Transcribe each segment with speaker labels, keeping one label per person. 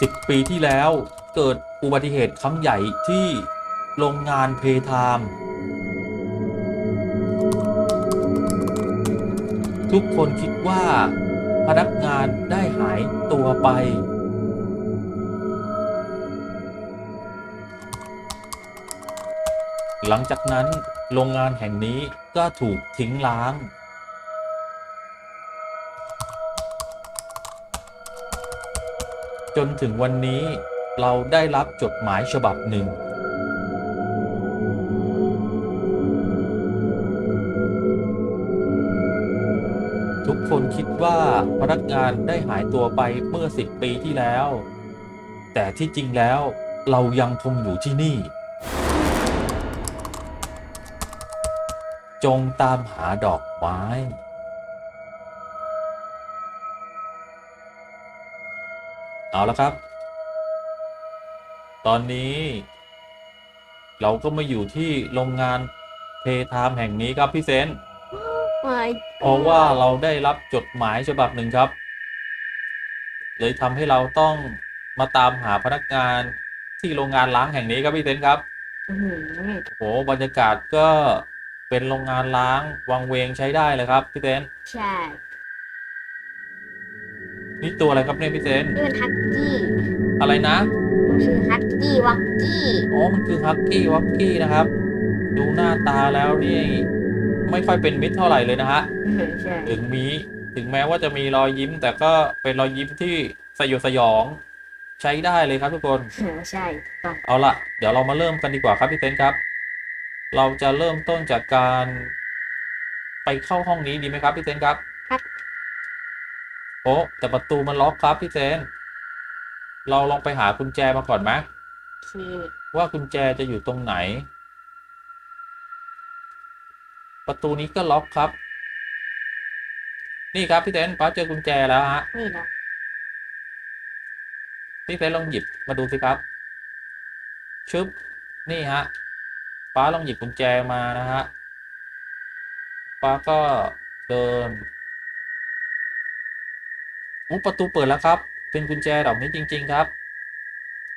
Speaker 1: 10 ปีที่แล้วเกิดอุบัติเหตุครั้งใหญ่ที่โรงงานเพทาม ทุกคนคิดว่าพนักงานได้หายตัวไป หลังจากนั้นโรงงานแห่งนี้ก็ถูกทิ้งร้าง จนถึงวันนี้เราได้รับจดหมายฉบับหนึ่ง ทุกคนคิดว่าพนักงานได้หายตัวไปเมื่อ10ปีที่แล้ว แต่ที่จริงแล้วเรายังคงอยู่ที่นี่ จงตามหาดอกไม้ เอาละครับ ตอนนี้ เราก็มาอยู่ที่โรงงานเพทามแห่งนี้ครับพี่เซน
Speaker 2: ไม่
Speaker 1: เพราะว่าเราได้รับจดหมายฉบับหนึ่งครับ เลยทำให้เราต้องมาตามหาพนักงานที่โรงงานล้างแห่งนี้ครับพี่เซนครับ
Speaker 2: อื้อหือ
Speaker 1: โอ้โหบรรยากาศก็เป็นโรงงานล้างวังเวงใช้ได้เลยครับพี่เซน
Speaker 2: ใช่
Speaker 1: นี่ตัวอะไรครับเนี่ยพี่เซน
Speaker 2: นี่มันฮักกี้
Speaker 1: อะไรนะ
Speaker 2: มันคือฮักกี้วักกี้
Speaker 1: อ๋อมันคือฮักกี้วักกี้นะครับ ดูหน้าตาแล้วนี่ไม่ค่อยเป็นมิตรเท่าไหร่เลยนะฮะ
Speaker 2: อื้อหือใช่
Speaker 1: ถึงมีถึงแม้ว่าจะมีรอยยิ้ม แต่ก็เป็นรอยยิ้มที่สยดสยอง ใช้ได้เลยครับทุกคน
Speaker 2: อื้อหือใช่ต้อง
Speaker 1: เอาละเดี๋ยวเรามาเริ่มกันดีกว่าครับพี่เต้นครับ เราจะเริ่มต้นจากการ ไปเข้าห้องนี้ดีไหมครับพี่เต้นครับ
Speaker 2: ครับ
Speaker 1: โอ้แต่ประตูมันล็อกครับพี่เต้นเราลองไปหากุญแจมาก่อนไหม
Speaker 2: โอเค
Speaker 1: ว่ากุญแจจะอยู่ตรงไหน ประตูนี้ก็ล็อกครับ นี่ครับพี่เต้นป้าเจอกุญแจแล้วฮะ
Speaker 2: นี่เหรอ
Speaker 1: พี่เต้นลองหยิบมาดูสิครับ ชึบ นี่ฮะป้าลองหยิบกุญแจมานะฮะป้าก็เดิน อุ๊ยประตูเปิดแล้วครับ เป็นกุญแจดอกนี้จริง ๆ ครับ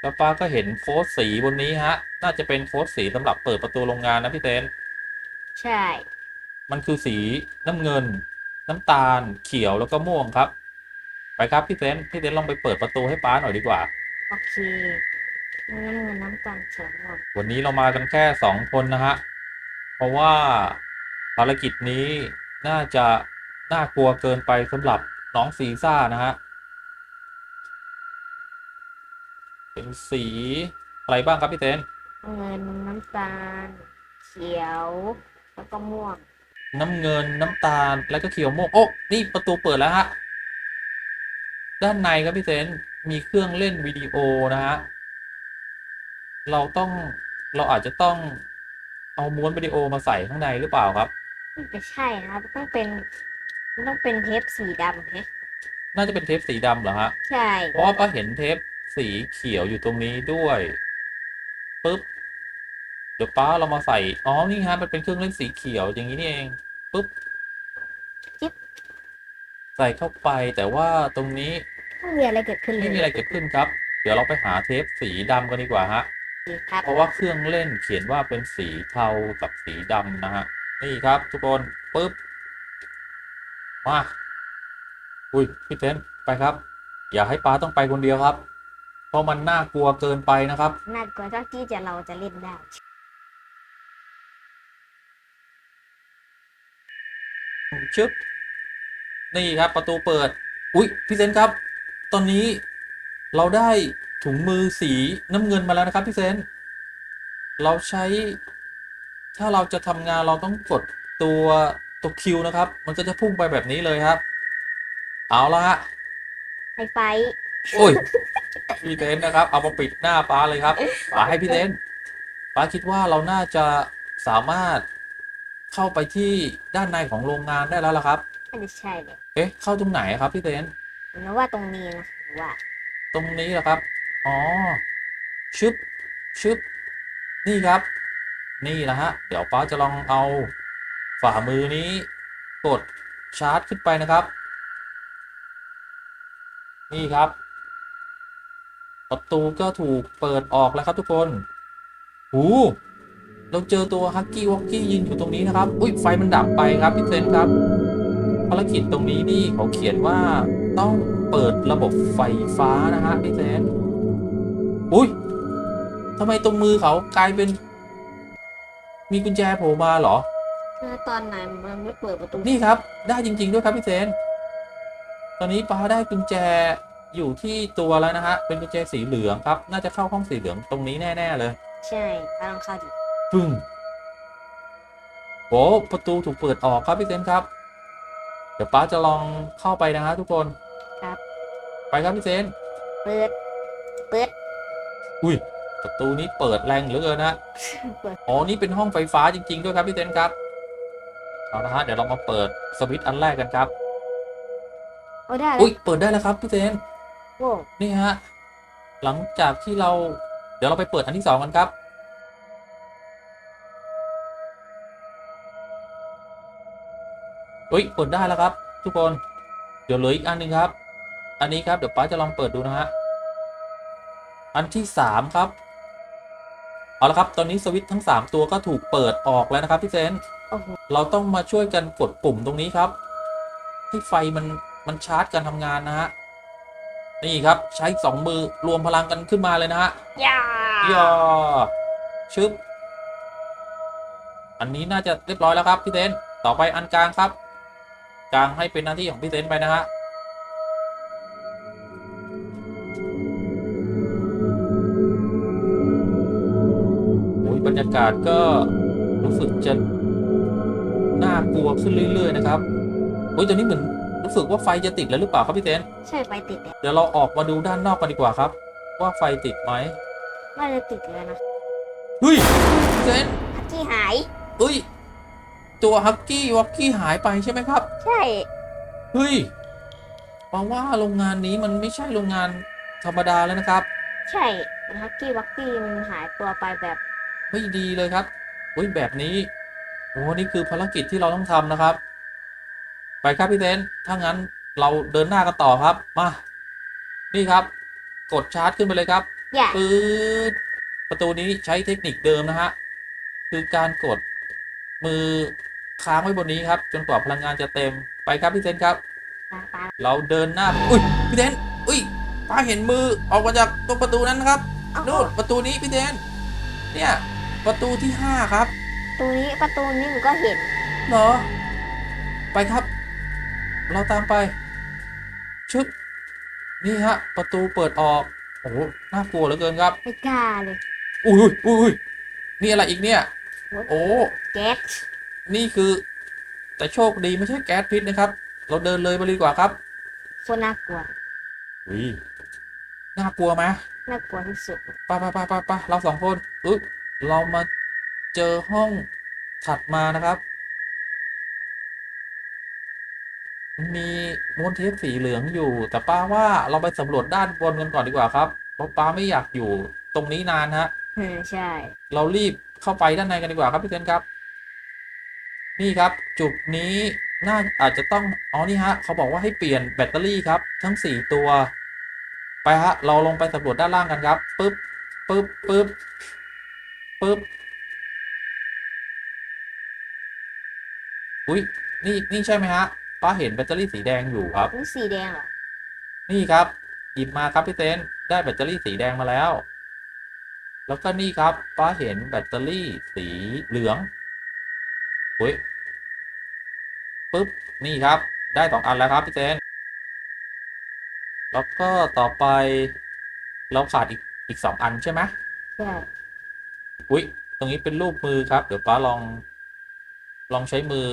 Speaker 1: แล้วป้าก็เห็นโค้ดสีบนนี้ฮะ น่าจะเป็นโค้ดสีสำหรับเปิดประตูโรงงานนะพี่เต้น
Speaker 2: ใช่
Speaker 1: มันคือสีน้ำเงิน น้ำตาลเขียวแล้วก็ม่วงครับ ไปครับพี่เต้นพี่เต้นลองไปเปิดประตูให้ป้าหน่อยดีกว่า
Speaker 2: โอเคน้ำเงินน้ำตาลเขียวหมด
Speaker 1: วันนี้เรามากันแค่สองคนนะฮะเพราะว่าภารกิจนี้น่าจะน่ากลัวเกินไปสำหรับ น้องซีซ่านะฮะ เป็นสีอะไรบ้างครับพี่เต้น
Speaker 2: เงินน้ำตาล เขียว แล้วก็ม่วง
Speaker 1: น้ำเงินน้ำตาลแล้วก็เขียวม่วงโอ้นี่ประตูเปิดแล้วฮะ ด้านในครับพี่เต้นมีเครื่องเล่นวิดีโอนะฮะ เราต้องเราอาจจะต้องเอาม้วนวิดีโอมาใส่ข้างในหรือเปล่าครับ
Speaker 2: ไม่ใช่นะครับต้องเป็น มันต้องเป็นเทปสีดำแฮะ
Speaker 1: น่าจะเป็นเทปสีดำเหรอฮะ
Speaker 2: ใช่
Speaker 1: เพราะว่าป้าเห็นเทปสีเขียวอยู่ตรงนี้ด้วยปุ๊บเดี๋ยวป้าเรามาใส่ อ๋อ นี่ฮะ มันเป็นเครื่องเล่นสีเขียวอย่างนี้นี่เองปุ๊บใส่เข้าไปแต่ว่าตรงนี้
Speaker 2: ไม่มีอะไรเกิดขึ้นเล
Speaker 1: ไม่
Speaker 2: ย
Speaker 1: มีอะไรเกิดขึ้นครับ เดี๋ยวเราไปหาเทปสีดำกันดีกว่าฮะ
Speaker 2: ครับ
Speaker 1: เพราะว่าเครื่องเล่นเขียนว่าเป็นสีเทากับสีดำนะฮะนี่ครับ ทุกคนปุ๊บ มาอุ้ยพี่เต้นไปครับ อย่าให้ป้าต้องไปคนเดียวครับ เพราะมันน่ากลัวเกินไปนะครับ
Speaker 2: น่ากลัวเท่าที่จะเราจะเล่นได้
Speaker 1: ชึบนี่ครับประตูเปิด อุ้ยพี่เซนครับ ตอนนี้เราได้ถุงมือสีน้ำเงินมาแล้วนะครับพี่เซนเราใช้ ถ้าเราจะทำงานเราต้องกดตัว ตัวคิวนะครับ มันก็จะพุ่งไปแบบนี้เลยครับ เอาละฮะ
Speaker 2: ไฮไฟ
Speaker 1: โอ้ยพี่เต้นนะครับ เอามาปิดหน้าป้าเลยครับป้าให้พี่เต้นป้าคิดว่าเราน่าจะสามารถเข้าไปที่ด้านในของโรงงานได้แล้วล่ะครับ
Speaker 2: น่าจะใช่เลย
Speaker 1: เอ๊ะเข้าตรงไหนครับพี่เต้น
Speaker 2: หรือว่าตรงนี้นะหรือว่า
Speaker 1: ตรงนี้เหรอครับ อ๋อ ชึบ ชึบ นี่ครับ นี่นะฮะ เดี๋ยวป้าจะลองเอา ฝ่ามือนี้กดชาร์จขึ้นไปนะครับ นี่ครับ ประตูก็ถูกเปิดออกแล้วครับทุกคน หูเราเจอตัวฮักกี้วอกกี้ยืนอยู่ตรงนี้นะครับ อุ้ยไฟมันดับไปครับพี่เซนครับ ภารกิจตรงนี้นี่เขาเขียนว่าต้องเปิดระบบไฟฟ้านะฮะพี่เซนอุ้ยทำไมตรงมือเขากลายเป็น มีกุญแจโผล่มาเหรอ
Speaker 2: ตอนไหนมันไม่เปิดประตู
Speaker 1: นี่ครับ ได้จริง ๆ ด้วยครับพี่เซน ตอนนี้ป้าได้กุญแจอยู่ที่ตัวแล้วนะฮะ เป็นกุญแจสีเหลืองครับ น่าจะเข้าห้องสีเหลืองตรงนี้แน่ ๆ เลย
Speaker 2: ใช่ป้าลองเข้าดิ
Speaker 1: ปึ้งโอ้ประตูถูกเปิดออกครับพี่เซนครับ เดี๋ยวป้าจะลองเข้าไปนะฮะทุกคน
Speaker 2: ครับ
Speaker 1: ไปครับพี่เซน
Speaker 2: เปิด เปิด
Speaker 1: อุ้ยประตูนี้เปิดแรงเหลือเกินนะ
Speaker 2: เปิด
Speaker 1: อ๋อ นี่เป็นห้องไฟฟ้าจริง ๆ ด้วยครับพี่เซนครับ เอาละฮะเดี๋ยวเรามาเปิดสวิตช์อันแรกกันครับ
Speaker 2: โอ้ได้แล้
Speaker 1: อุ้
Speaker 2: วย
Speaker 1: เปิดได้แล้วครับพี่เซน
Speaker 2: โว้
Speaker 1: นี่ฮะหลังจากที่เราเดี๋ยวเราไปเปิดอันที่สองกันครับ อุ้ยเปิดได้แล้วครับ ทุกคนเดี๋ยวเหลืออีกอันหนึ่งครับ อันนี้ครับเดี๋ยวป้าจะลองเปิดดูนะฮะอันที่สามครับ เอาละครับ ตอนนี้สวิตช์ทั้งสามตัวก็ถูกเปิดออกแล้วนะครับพี่เซน
Speaker 2: โอ้โห
Speaker 1: เราต้องมาช่วยกันกดปุ่มตรงนี้ครับ ให้ไฟมันมันชาร์จการทำงานนะฮะ นี่ครับใช้สองมือรวมพลังกันขึ้นมาเลยนะฮะ
Speaker 2: ย่า
Speaker 1: ย่อชึบ อันนี้น่าจะเรียบร้อยแล้วครับพี่เซนต่อไปอันกลางครับ กลางให้เป็นหน้าที่ของพี่เซนไปนะฮะ บรรยากาศก็รู้สึกจะน่ากลัวขึ้นเรื่อย ๆ นะครับโอ้ยตอนนี้เหมือนรู้สึกว่าไฟจะติดแล้วหรือเปล่าครับพี่เซน
Speaker 2: ใช่ไฟติดเนี่ย
Speaker 1: เดี๋ยวเราออกมาดูด้านนอกกันดีกว่าครับ ว่าไฟติดไหม
Speaker 2: น่าจะติดแล้วนะ
Speaker 1: เฮ้ยพี่เซน
Speaker 2: ฮักกี้หาย
Speaker 1: เฮ้ยตัวฮักกี้วอกกี้หายไปใช่ไหมครับ
Speaker 2: ใช่
Speaker 1: เฮ้ยแปลว่าโรงงานนี้มันไม่ใช่โรงงานธรรมดาแล้วนะครับ
Speaker 2: ใช่เป็นฮักกี้วักกี้มันหายตัวไปแบบ
Speaker 1: ไม่ดีเลยครับเฮ้ยแบบนี้โอ้นี่คือภารกิจที่เราต้องทำนะครับ ไปครับพี่เซนถ้างั้นเราเดินหน้ากันต่อครับมานี่ครับ กดชาร์จขึ้นไปเลยครับ
Speaker 2: อย่า
Speaker 1: ปื๊ดประตูนี้ใช้เทคนิคเดิมนะฮะคือการกดมือค้างไว้บนนี้ครับ จนกว่าพลังงานจะเต็มไปครับพี่เซนครับ
Speaker 2: ตาตา
Speaker 1: เราเดินหน้าอุ้ยพี่เซนอุ้ยป้าเห็นมือออกมาจากตรงประตูนั้นนะครับ
Speaker 2: เอา
Speaker 1: นู่นประตูนี้พี่เซนเนี่ย ประตูที่ห้าครับ
Speaker 2: ประตูนี้ประตูนี้มันก็เห็น
Speaker 1: เหรอ ไปครับ เราตามไป ชึบนี่ฮะ ประตูเปิดออก โอ้โหน่ากลัวเหลือเกินครับ
Speaker 2: ไม่กล้าเลย
Speaker 1: อุ้ยอุ้ยอุ้ยอุ้ยนี่อะไรอีกเนี่ย โอ้
Speaker 2: แก๊ส
Speaker 1: นี่คือ แต่โชคดีไม่ใช่แก๊สพิษนะครับ เราเดินเลยไปดีกว่าครับ
Speaker 2: โคตรน่ากลัว
Speaker 1: อุ้ยน่ากลัวไหม
Speaker 2: น่ากลัวที่สุด
Speaker 1: ไปไปไปไปไปเราสองคนอุ๊ย เรามาเจอห้องถัดมานะครับ มีม้วนเทปสีเหลืองอยู่ แต่ป้าว่าเราไปสำรวจด้านบนกันก่อนดีกว่าครับเพราะป้าไม่อยากอยู่ตรงนี้นานฮะ
Speaker 2: เออใช่
Speaker 1: เรารีบเข้าไปด้านในกันดีกว่าครับพี่เซนครับ นี่ครับจุดนี้น่าอาจจะต้องอ๋อนี่ฮะ เขาบอกว่าให้เปลี่ยนแบตเตอรี่ครับ ทั้งสี่ตัว ไปฮะ เราลงไปสำรวจด้านล่างกันครับปึ๊บปึ๊บปึ๊บ ปึ๊บอุ้ยนี่นี่ใช่ไหมฮะป้าเห็นแบตเตอรี่สีแดงอยู่ครับ
Speaker 2: นี่สีแดงเหรอ
Speaker 1: นี่ครับ หยิบมาครับพี่เซนได้แบตเตอรี่สีแดงมาแล้ว แล้วก็นี่ครับป้าเห็นแบตเตอรี่สีเหลืองอุ้ยปึ๊บนี่ครับ ได้สองอันแล้วครับพี่เซนแล้วก็ต่อไปเราขาดอีกอีกสองอันใช่ไหม
Speaker 2: ใช่
Speaker 1: อุ้ยตรงนี้เป็นรูปมือครับ เดี๋ยวป้าลอง ลองใช้มือ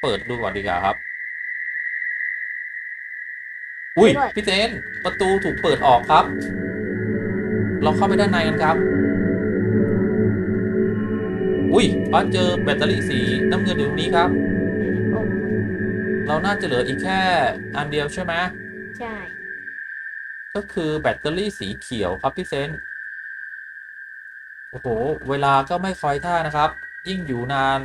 Speaker 1: เปิดดูก่อนดีกว่าครับ อุ้ยพี่เจนประตูถูกเปิดออกครับ เราเข้าไปด้านในกันครับ อุ้ยป้าเจอแบตเตอรี่สีน้ำเงินอยู่ตรงนี้ครับ
Speaker 2: โอ้
Speaker 1: เราน่าจะเหลืออีกแค่อันเดียวใช่ไหม
Speaker 2: ใช่
Speaker 1: ก็คือแบตเตอรี่สีเขียวครับพี่เซน โอ้โห เวลาก็ไม่คอยท่านะครับ ยิ่งอยู่นาน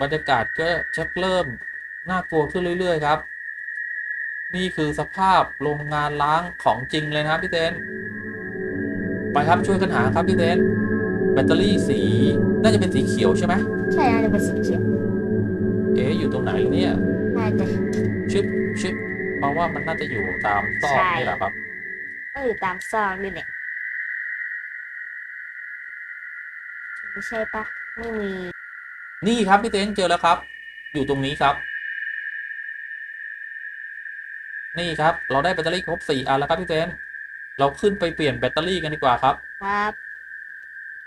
Speaker 1: บรรยากาศก็ชักเริ่มน่ากลัวขึ้นเรื่อย ๆ ครับ นี่คือสภาพโรงงานล้างของจริงเลยนะครับพี่เต้นไปครับช่วยกันหาครับพี่เต้นแบตเตอรี่สีน่าจะเป็นสีเขียวใช่ไหม
Speaker 2: ใช่น่าจะเป็นสีเขียว
Speaker 1: เอ๊ะอยู่ตรงไหนเนี่ย
Speaker 2: น่าจะ
Speaker 1: ชึบชึบเพราะว่ามันน่าจะอยู่ตามซอก
Speaker 2: ใช่
Speaker 1: นี่แหละครับ
Speaker 2: ก็อยู่ตามซอกนี่แหละ ไม่ใช่ปะไม่มี
Speaker 1: นี่ครับพี่เต้นเจอแล้วครับ อยู่ตรงนี้ครับ นี่ครับ เราได้แบตเตอรี่ครบสี่อันแล้วครับพี่เต้นเราขึ้นไปเปลี่ยนแบตเตอรี่กันดีกว่าครับ
Speaker 2: ครับ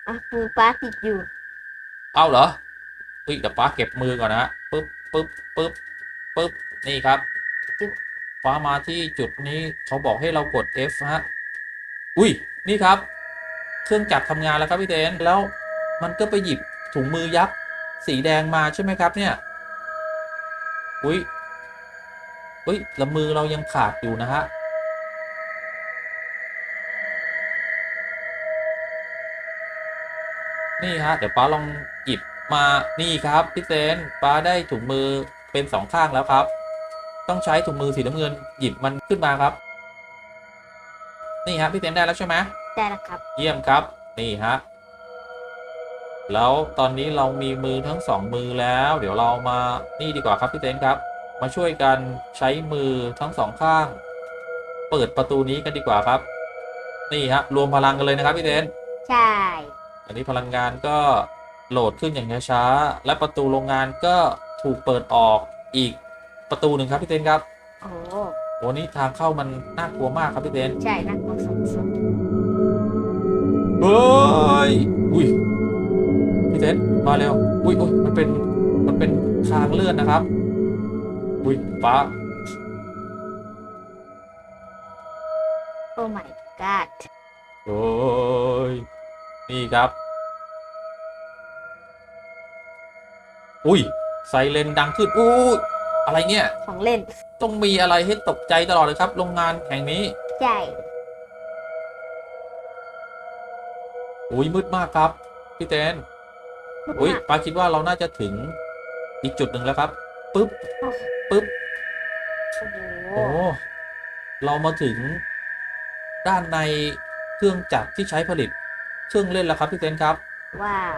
Speaker 2: อะมือป้าติดอยู่
Speaker 1: เอาเหรอเฮ้ยเดี๋ยวป้าเก็บมือก่อนนะฮะปึ๊บปึ๊บปึ๊บปึ๊บนี่ครับ
Speaker 2: จึ๊บ
Speaker 1: ป้ามาที่จุดนี้เขาบอกให้เรากด F ฮะ อุ้ย นี่ครับ เครื่องจักรทำงานแล้วครับพี่เต้นแล้ว มันก็ไปหยิบถุงมือยักษ์สีแดงมาใช่ไหมครับเนี่ย อุ้ยอุ้ยแล้วมือเรายังขาดอยู่นะฮะ นี่ฮะ เดี๋ยวป้าลองหยิบมานี่ครับพี่เซนป้าได้ถุงมือเป็นสองข้างแล้วครับ ต้องใช้ถุงมือสีน้ำเงินหยิบมันขึ้นมาครับ นี่ฮะพี่เซนได้แล้วใช่ไหม
Speaker 2: ได้แล้วครับ
Speaker 1: เยี่ยมครับ นี่ฮะ แล้วตอนนี้เรามีมือทั้งสองมือแล้ว เดี๋ยวเรามานี่ดีกว่าครับพี่เซนครับ มาช่วยกันใช้มือทั้งสองข้าง เปิดประตูนี้กันดีกว่าครับ นี่ฮะรวมพลังกันเลยนะครับพี่เซน
Speaker 2: ใช่
Speaker 1: อันนี้พลังงานก็โหลดขึ้นอย่างช้าๆและประตูโรงงานก็ถูกเปิดออกอีกประตูหนึ่งครับพี่เต้นครับ
Speaker 2: โอ้โห
Speaker 1: โหนี่ทางเข้ามันน่ากลัวมากครับพี่เต้น
Speaker 2: ใช่นักมสุดสุด
Speaker 1: เฮ้ยอุ้ย พี่เต้นมาเร็วอุ้ยอุ้ยมันเป็นมันเป็นทางเลื่อนนะครับอุ้ยฟ้า
Speaker 2: โอ้ my god
Speaker 1: โอ้ยนี่ครับ อุ้ยไซเรนดังขึ้นอุ้ยอะไรเนี่ย
Speaker 2: ของเล่น
Speaker 1: ต้องมีอะไรให้ตกใจตลอดเลยครับ โรงงานแห่งนี้
Speaker 2: ใช่
Speaker 1: อุ้ยมืดมากครับ พี่เตน อุ้ยปาคิดว่าเราน่าจะถึงอีกจุดหนึ่งแล้วครับปึ๊บปึ๊บ
Speaker 2: โอ้โห
Speaker 1: โอ้เรามาถึงด้านในเครื่องจักรที่ใช้ผลิตเครื่องเล่นแล้วครับพี่เตนครับ
Speaker 2: ว้าว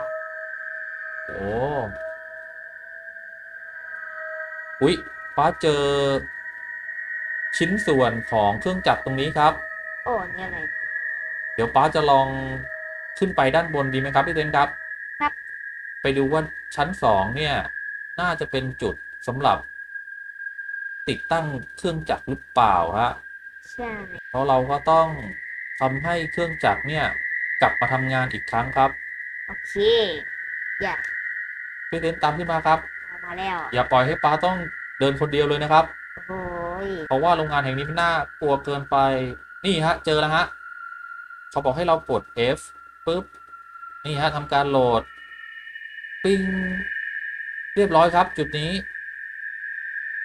Speaker 1: โอ้อุ้ยป้าเจอ ชิ้นส่วนของเครื่องจักรตรงนี้ครับ
Speaker 2: โอ้เนี่ยอะไร
Speaker 1: เดี๋ยวป้าจะลองขึ้นไปด้านบนดีไหมครับพี่เต้นครับ
Speaker 2: ครับ
Speaker 1: ไปดูว่าชั้นสองเนี่ย น่าจะเป็นจุดสำหรับ ติดตั้งเครื่องจักรหรือเปล่าฮะ
Speaker 2: ใช่
Speaker 1: เพราะเราก็ต้องทำให้เครื่องจักรเนี่ย กลับมาทำงานอีกครั้งครับ
Speaker 2: โอเคอย่า
Speaker 1: พี่เต้นตามขึ้นมาครับ
Speaker 2: เอามาแล้ว
Speaker 1: อย่าปล่อยให้ป้าต้องเดินคนเดียวเลยนะครับ
Speaker 2: โอ้โหย
Speaker 1: เพราะว่าโรงงานแห่งนี้มันน่ากลัวเกินไป นี่ฮะ เจอแล้วฮะ เขาบอกให้เรากด F ปุ๊บ นี่ฮะทำการโหลด ปิ้งเรียบร้อยครับจุดนี้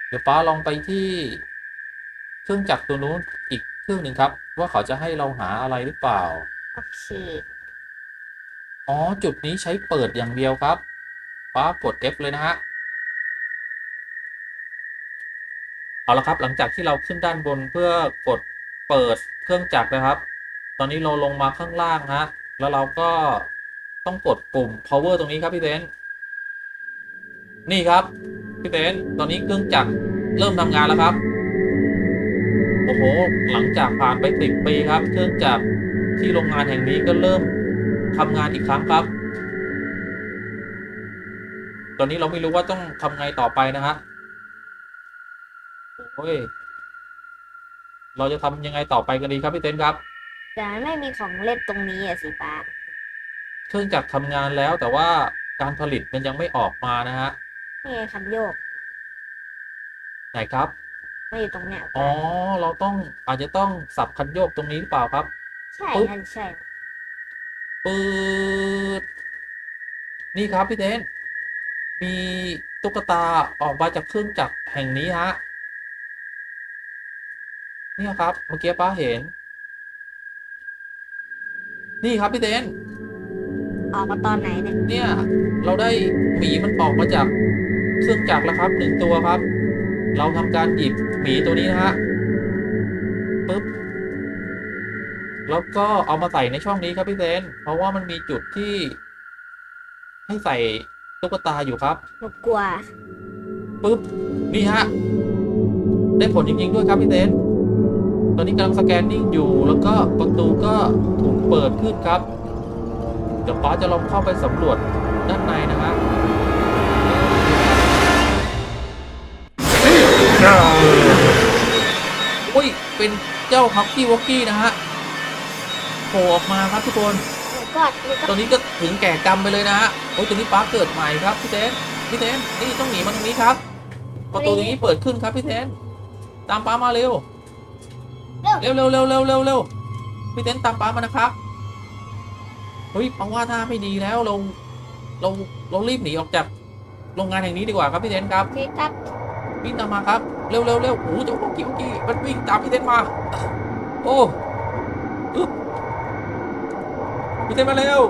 Speaker 1: เดี๋ยวป้าลองไปที่เครื่องจักรตัวนู้นอีกเครื่องหนึ่งครับ ว่าเขาจะให้เราหาอะไรหรือเปล่า
Speaker 2: โอเค
Speaker 1: อ๋อจุดนี้ใช้เปิดอย่างเดียวครับป้ากด F เลยนะฮะเอาละครับหลังจากที่เราขึ้นด้านบนเพื่อกดเปิดเครื่องจักรนะครับ ตอนนี้เราลงมาข้างล่างฮะแล้วเราก็ ต้องกดปุ่ม power ตรงนี้ครับพี่เต้นนี่ครับพี่เต้นตอนนี้เครื่องจักรเริ่มทำงานแล้วครับ โอ้โห หลังจากผ่านไปสิบปีครับ เครื่องจักรที่โรงงานแห่งนี้ก็เริ่มทำงานอีกครั้งครับ ตอนนี้เราไม่รู้ว่าต้องทำไงต่อไปนะฮะโอ้ยเราจะทำยังไงต่อไปกันดีครับพี่เต้นครับ
Speaker 2: แต่ไม่มีของเล่นตรงนี้อะสิป้า
Speaker 1: เครื่องจักรทำงานแล้วแต่ว่าการผลิตมันยังไม่ออกมานะฮะ
Speaker 2: นี่ไงคันโยก
Speaker 1: ไหนครับ
Speaker 2: ไม่อยู่ตรงเนี้ย
Speaker 1: อ๋อ
Speaker 2: ป้า
Speaker 1: เราต้องอาจจะต้องสับคันโยกตรงนี้หรือเปล่าครับ
Speaker 2: ใช่
Speaker 1: ปุ๊บ
Speaker 2: ท่านใช่
Speaker 1: ปืดนี่ครับพี่เต้นมีตุ๊กตาออกมาจากเครื่องจักรแห่งนี้ฮะเนี่ยครับเมื่อกี้ป้าเห็น นี่ครับพี่เต้น
Speaker 2: ออกมาตอนไหนเนี่ย
Speaker 1: เนี่ย เราได้หมีมันออกมาจากเครื่องจักรแล้วครับหนึ่งตัวครับ เราทำการหยิบหมีตัวนี้นะฮะปึ๊บแล้วก็เอามาใส่ในช่องนี้ครับพี่เซนเพราะว่ามันมีจุดที่ ให้ใส่ตุ๊กตาอยู่ครับ
Speaker 2: หนูกลัว
Speaker 1: ปึ๊บนี่ฮะได้ผลจริงๆด้วยครับพี่เซนตอนนี้กำลังสแกนนิ่งอยู่ แล้วก็ประตูก็ถูกเปิดขึ้นครับ เดี๋ยวป้าจะลองเข้าไปสำรวจด้านในนะฮะอุ้ย เป็นเจ้าฮักกี้วอกกี้นะฮะโผล่ออกมาครับทุกคนต
Speaker 2: อ
Speaker 1: นนี้ก็ถึงแก่กรรมไปเลยนะฮะ โอ้ยตอนนี้ป้าเกิดใหม่ครับพี่เทนพี่เทนนี่ต้องหนีมาตรงนี้ครับ ประตูตรงนี้เปิดขึ้นครับพี่เทนตามป้ามาเร็ว เร็วเร็วเร็วเร็วเร็วเร็วพี่เทนตามป้ามานะครับ ฮ้ยป้าว่าท่าไม่ดีแล้วเราเราเรารีบหนีออกจากโรงงานแห่งนี้ดีกว่าครับพี่เทนครับ
Speaker 2: โอเคครับ
Speaker 1: วิ่งตามมาครับเร็วเร็วเร็วโอ้โหเจ้าพวกกี้พวกกี้มันวิ่งตามพี่เทนมา โอ้อึ๊บพี่เทนมาเร็ว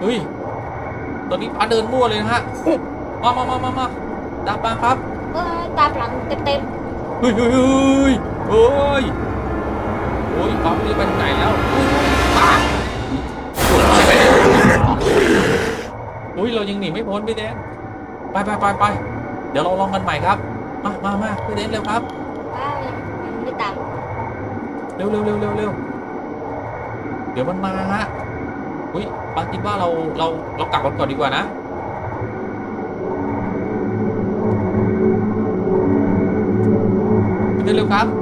Speaker 1: เฮ้ยตอนนี้ป้าเดินมั่วเลยนะฮะมามามามามาตามมาครับ
Speaker 2: เออตามหลังเต็ม
Speaker 1: เฮ้ยเฮ้ยเฮ้ยเฮ้ยโอ้ยป้าไม่รู้ไปทางไหน เรายังหนีไม่พ้นพี่เทนไปไปไปไปเดี๋ยวเราลองกันใหม่ครับ มามามาพี่เทนเร็วครับ
Speaker 2: ๆป้ามันไม่ตาม
Speaker 1: เร็วเร็วเร็วเร็วเร็วเดี๋ยวมันมาฮะอุ้ยป้าคิดว่าเราเราเรากลับกันก่อนดีกว่านะพี่เต้นเร็วครับ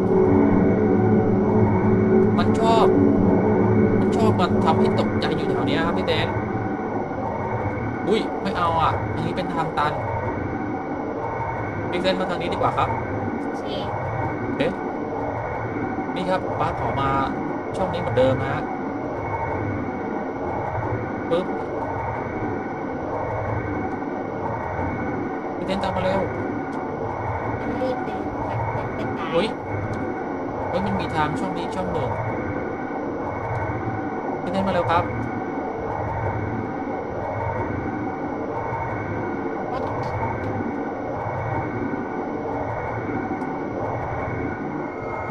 Speaker 1: ไม่เอาอะทางนี้เป็นทางตันพี่เต้นมาทางนี้ดีกว่าครับ
Speaker 2: โอเค
Speaker 1: นี่ครับป้าขอมาช่องนี้เหมือนเดิมนะฮะปึ๊บพี่เต้นตามมาเร็ว
Speaker 2: มันรีบเดินแบบเป็นเป็นตาย
Speaker 1: เฮ้ยเฮ้ยมันมีทางช่องนี้ช่องหนึ่งพี่เต้นมาเร็วครับ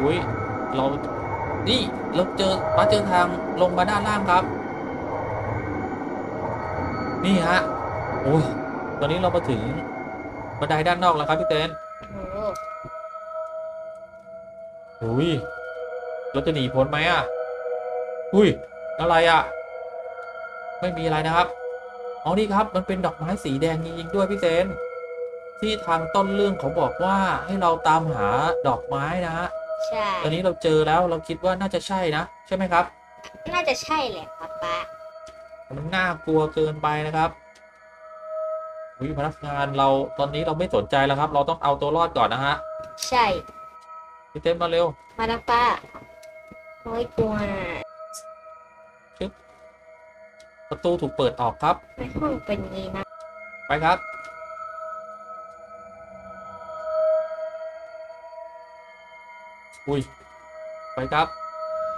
Speaker 1: อุ้ย เรา นี่เราเจอป้าเจอทางลงมาด้านล่างครับ นี่ฮะโอ้ยตอนนี้เรามาถึงบันไดด้านนอกแล้วครับพี่เต้น
Speaker 2: โอ้โห
Speaker 1: อุ้ยเราจะหนีพ้นไหมอะ อุ้ยอะไรอะ ไม่มีอะไรนะครับอ๋อนี่ครับ มันเป็นดอกไม้สีแดงจริงๆด้วยพี่เซนที่ทางต้นเรื่องเขาบอกว่าให้เราตามหาดอกไม้นะฮะ
Speaker 2: ใช่
Speaker 1: ตอนนี้เราเจอแล้วเราคิดว่าน่าจะใช่นะ ใช่ไหมครับ
Speaker 2: น่าจะใช่แหละครับป้า
Speaker 1: มันน่ากลัวเกินไปนะครับอุ้ยพนักงานเราตอนนี้เราไม่สนใจแล้วครับ เราต้องเอาตัวรอดก่อนนะฮะ
Speaker 2: ใช่
Speaker 1: พี่เต้นมาเร็ว
Speaker 2: มาแล้วป้าโอ้ยกลัว
Speaker 1: ประตูถูกเปิดออกครับ
Speaker 2: ในห้องเป็นงี้นะ
Speaker 1: ไปครับ อุ้ย ไปครับ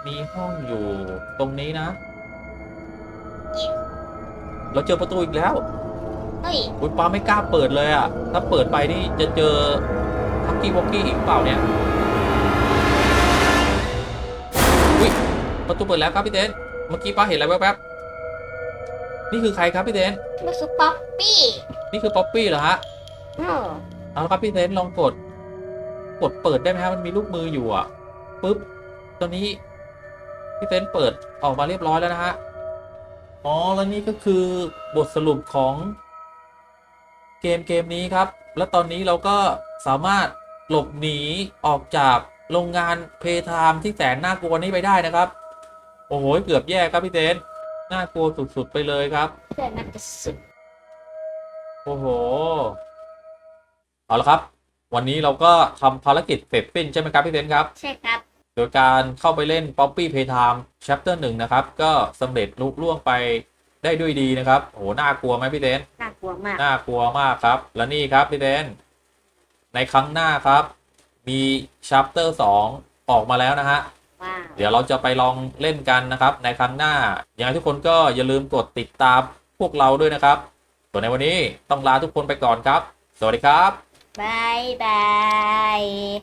Speaker 1: มีห้องอยู่ตรงนี้นะ เราเจอประตูอีกแล้ว
Speaker 2: เฮ้ย
Speaker 1: อุ้ยป้าไม่กล้าเปิดเลยอะ่ะถ้าเปิดไปนี่จะเจอฮักกี้วอกกี้อีกเปล่าเนี่ย อุ้ย ประตูเปิดแล้วครับพี่เต้นเมื่อกี้ป้าเห็นอะไรแวบๆนี่คือใครครับพี่เต้น
Speaker 2: ลูกซุปป๊อปปี้
Speaker 1: นี่คือป๊อปปี้เหรอฮะ
Speaker 2: โอ้
Speaker 1: เอาละครับพี่เซนลองกด กดเปิดได้ไหมครับมันมีลูกมืออยู่อะปุ๊บตอนนี้พี่เซนเปิดออกมาเรียบร้อยแล้วนะฮะอ๋อแล้วนี่ก็คือบทสรุปของเกมเกมนี้ครับ แล้วตอนนี้เราก็สามารถหลบหนีออกจากโรงงานเพทามที่แสนน่ากลัวนี้ไปได้นะครับ โอ้โหเกือบแย่ครับพี่เซนน่ากลัวสุดๆไปเลยครับ
Speaker 2: เพื่อนน่าจะสุด
Speaker 1: โอ้โห เอาละครับ วันนี้เราก็ทำภารกิจเสร็จสิ้นใช่ไหมครับพี่เซนครับ
Speaker 2: ใช่ครับ
Speaker 1: โดยการเข้าไปเล่น Poppy Playtime Chapter 1 นะครับ ก็สำเร็จลุล่วงไปได้ด้วยดีนะครับโอ้โหน่ากลัวไหมพี่เซน
Speaker 2: น่ากลัวมาก
Speaker 1: น่ากลัวมากครับ และนี่ครับพี่เซนในครั้งหน้าครับ มี Chapter 2 ออกมาแล้วนะฮะ
Speaker 2: ว้าว
Speaker 1: เดี๋ยวเราจะไปลองเล่นกันนะครับ ในครั้งหน้าอย่างไรทุกคนก็อย่าลืมกดติดตามพวกเราด้วยนะครับส่วนในวันนี้ต้องลาทุกคนไปก่อนครับ สวัสดีครับ
Speaker 2: バイバイ。